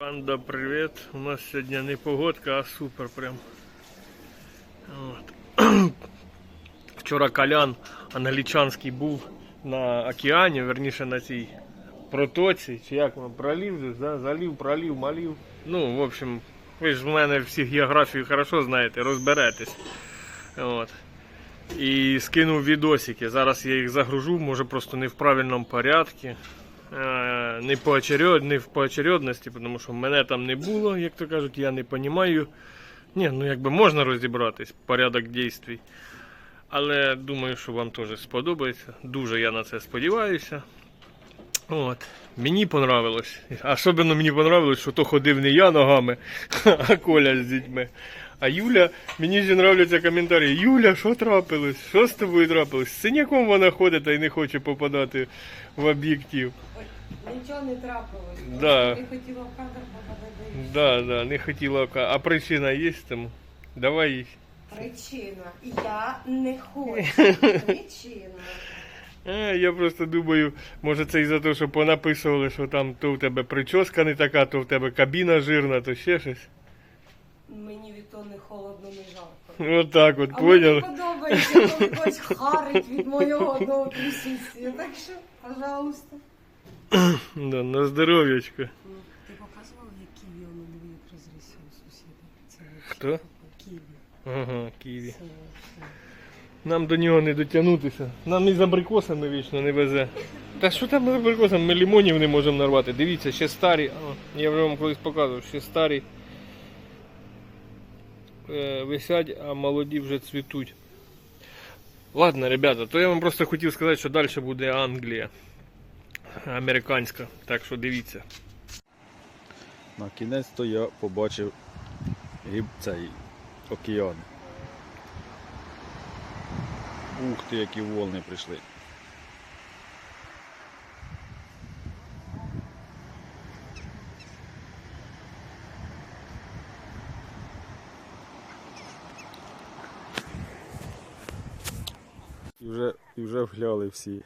Панда, привіт. У нас сьогодні не погодка, а супер прям. От. Вчора Колян англічанський був на океані, верніше на цій протоці, чи як воно, пролів, да? залів, пролів, малів. Ну, в общем, ви ж в мене всі географію хорошо знаєте, розберетесь. От. І скинув відосики. Зараз я їх загружу, може просто не в правильному порядку. Е, Не поочеред, не в поочередності, тому що мене там не було, як то кажуть, я не розумію. Ні, ну якби можна розібратись, порядок дій. Але думаю, що вам теж сподобається. Дуже я на це сподіваюся. От. Мені понравилось. Особливо мені понравилось, що то ходив не я ногами, а Коля з дітьми. А Юля, мені ж нравляться коментарі. Юля, що трапилось? Що з тобою трапилось? З синяком вона ходить і не хоче попадати в об'єктив. Нічого не трапилось. Да. Ти хотіла в кадр попадати. Да, да, не хотіла. ока- А причина є тому? Давай. Причина. Я не хочу. Причина. А, я просто думаю, може це із-за того, що понаписували, що там то в тебе прическа не така, то в тебе кабіна жирна, то ще щось. Мені від того не холодно, не жарко. Отак от, А мені подобається, коли хтось харить від моєго одного присутствия. Так що, пожалуйста. Да, на здоров'ячко. Ти показував, як ківі диви, як розрісив у сусіда? Хто? Ківі. Ага, ківі. Це. Нам до нього не дотягнутися. Нам і з абрикосами вічно не везе. Та що там з абрикосами? Ми лімонів не можемо нарвати. Дивіться, ще старі. Я вже вам колись показував, ще старі е, висять, а молоді вже цвітуть. Ладно, ребята, то я вам просто хотів сказати, що далі буде Англія. Американська. Так що дивіться. На кінець то я побачив цей океан. Ух ти, які волни прийшли. І вже, і вже вгляли всі.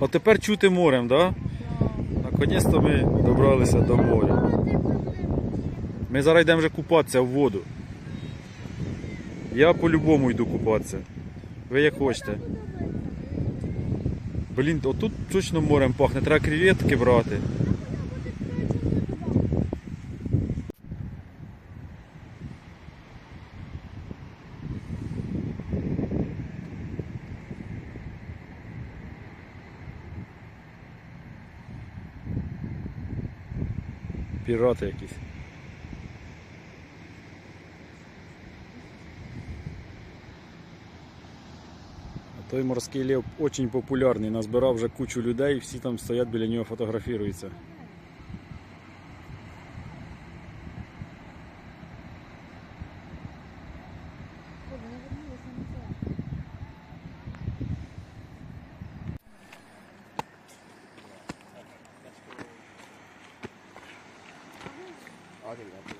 А тепер чути морем, да? Наконець-то ми добралися до моря. Ми зараз йдемо вже купатися в воду. Я по-любому йду купатися. Ви як хочете. Блін, отут точно морем пахне, треба креветки брати. Пірати якісь. Той морський лев дуже популярний, назбирав вже кучу людей, всі там стоять біля нього фотографіруються. Có 人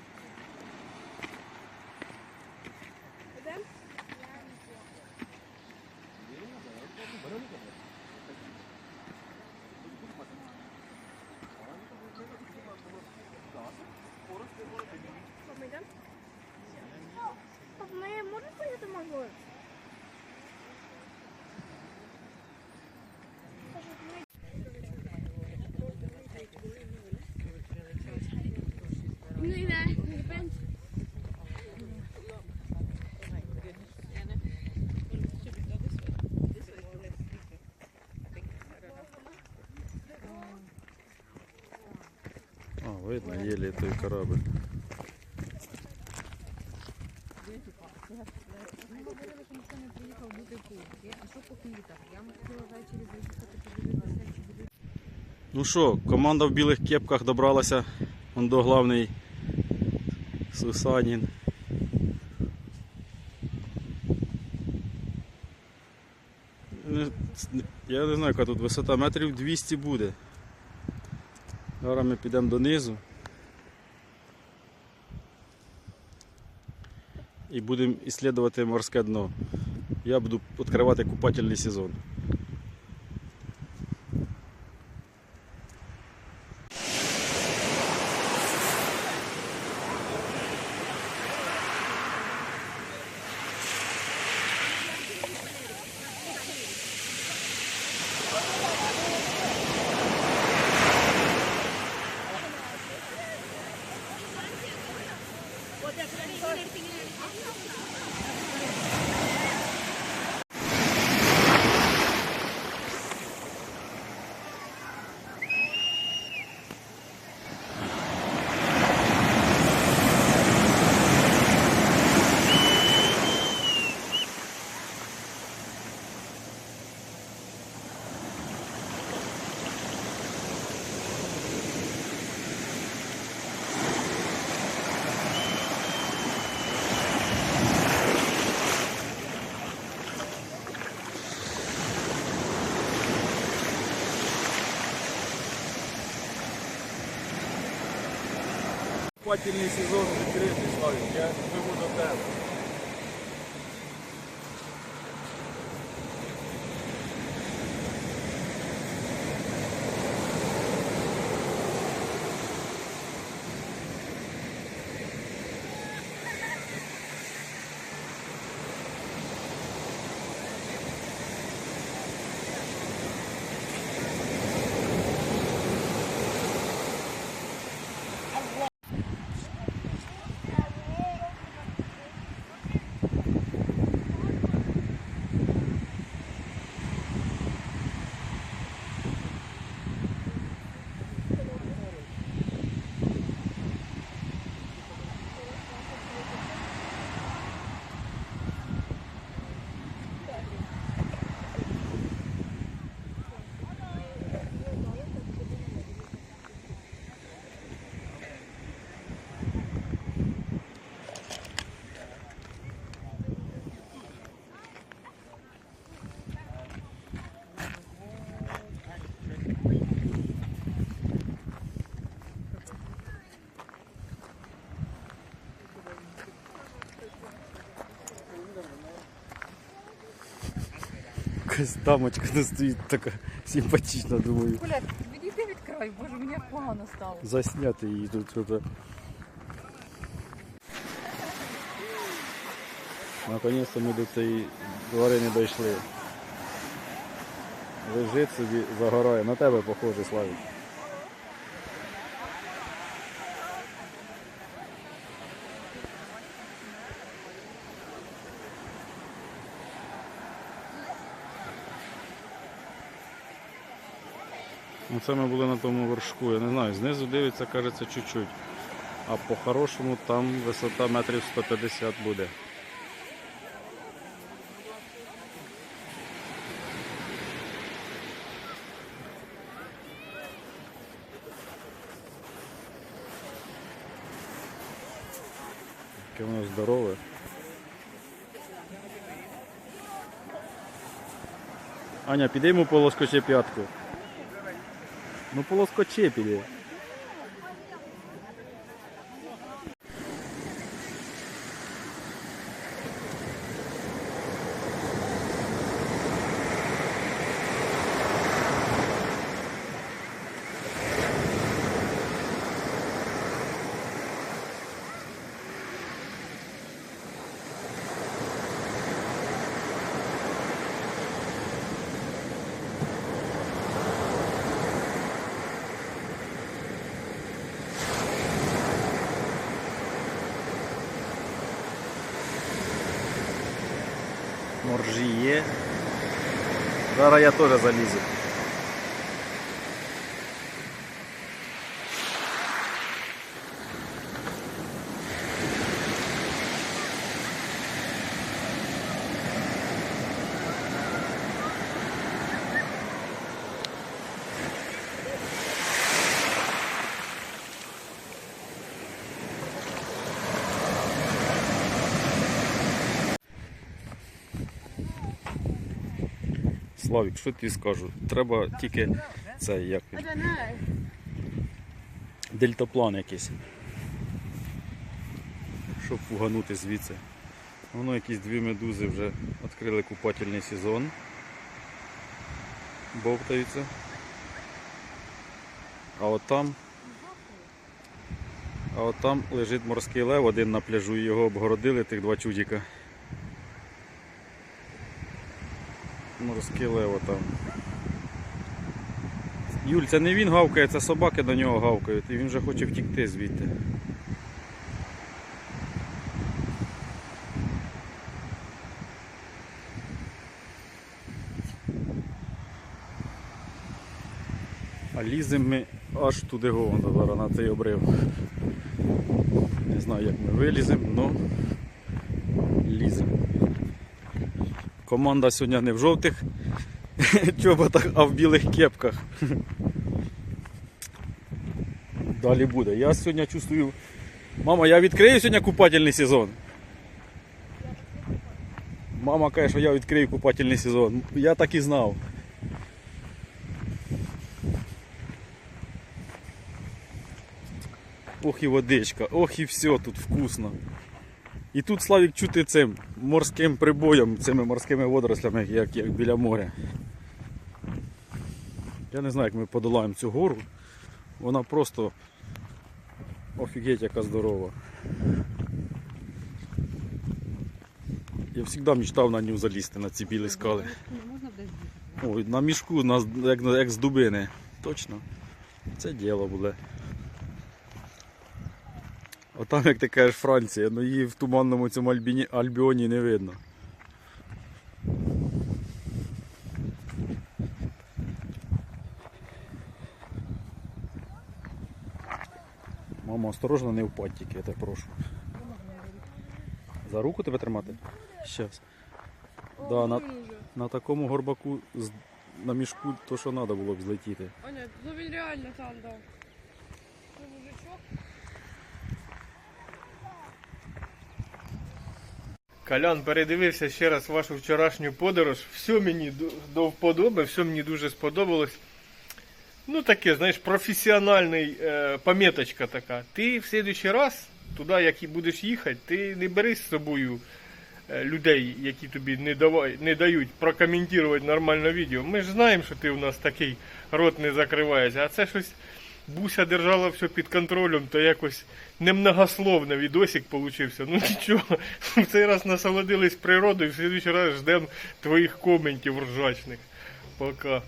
А, видно, єлі той корабль. Ну що, команда в білих кепках добралася он до главний Сусанін. Я не знаю, яка тут висота, метрів 200 буде. Зараз ми підемо донизу і будемо іслідувати морське дно. Я буду відкривати купательний сезон. Купательний сезон відкритий, Славік, я живу до тебе. Якась дамочка не стоїть така симпатична, думаю. Блядь, відійди від краю, боже, мені як погано стало. Засняти її тут. Наконець-то ми до цієї тварини дійшли. Лежить собі, загорає. На тебе похоже, Славік. Ну це ми були на тому вершку, я не знаю, знизу дивиться, кажеться, чуть-чуть. А по-хорошому там висота метрів 150 буде. Яке воно здорове. Аня, піди йому полоскочи п'ятку. Ну полоскочи Моржі є. Зараз я теж залізу. Славік, що тобі скажу? Треба тільки це як дельтаплан якийсь. Щоб уганути звідси. Воно якісь дві медузи вже відкрили купательний сезон. Бовтаються. А от там. А от там лежить морський лев, один на пляжу, його обгородили, тих два чудіка. Морський лев отам. Юль, це не він гавкає, це собаки до нього гавкають, і він вже хоче втікти звідти. А ліземо ми аж туди зараз на цей обрив. Не знаю як ми виліземо, але ліземо. Команда сьогодні не в жовтих чоботах, а в білих кепках. Далі буде. Я сьогодні чувствую. Мама, я відкрию сьогодні купательний сезон. Мама каже, що я відкрию купательний сезон. Я так і знав. Ох і водичка, ох і все тут вкусно. І тут Славік чути цим морським прибоєм, цими морськими водорослями, як, як біля моря. Я не знаю, як ми подолаємо цю гору. Вона просто офігеть яка здорова. Я завжди мечтав на нього залізти, на ці білі скали. Ой, на мішку, як, як з дубини. Точно. Це діло буде. Отам, як ти кажеш, Франція, ну її в туманному цьому Альбіні, Альбіоні не видно. Мама, осторожно, не впадь тільки, я тебе прошу. За руку тебе тримати? Щас. Да, на, на такому горбаку з- на мішку то, що треба було б злетіти. А ні, ну він реально там, да. Це мужичок. Колян передивився ще раз вашу вчорашню подорож. Все мені до- до вподоби, все мені дуже сподобалось. Ну таке, знаєш, професіональний е, пам'яточка така. Ти в следующий раз, туди, як і будеш їхати, ти не бери з собою е, людей, які тобі не, давай, не дають прокоментувати нормально відео. Ми ж знаємо, що ти у нас такий рот не закриваєшся, а це щось. Буся держала все під контролем, то якось немногословно відосик получився. Ну нічого, в цей раз насолодились природою, в следующий раз ждемо твоїх коментів ржачних. Пока.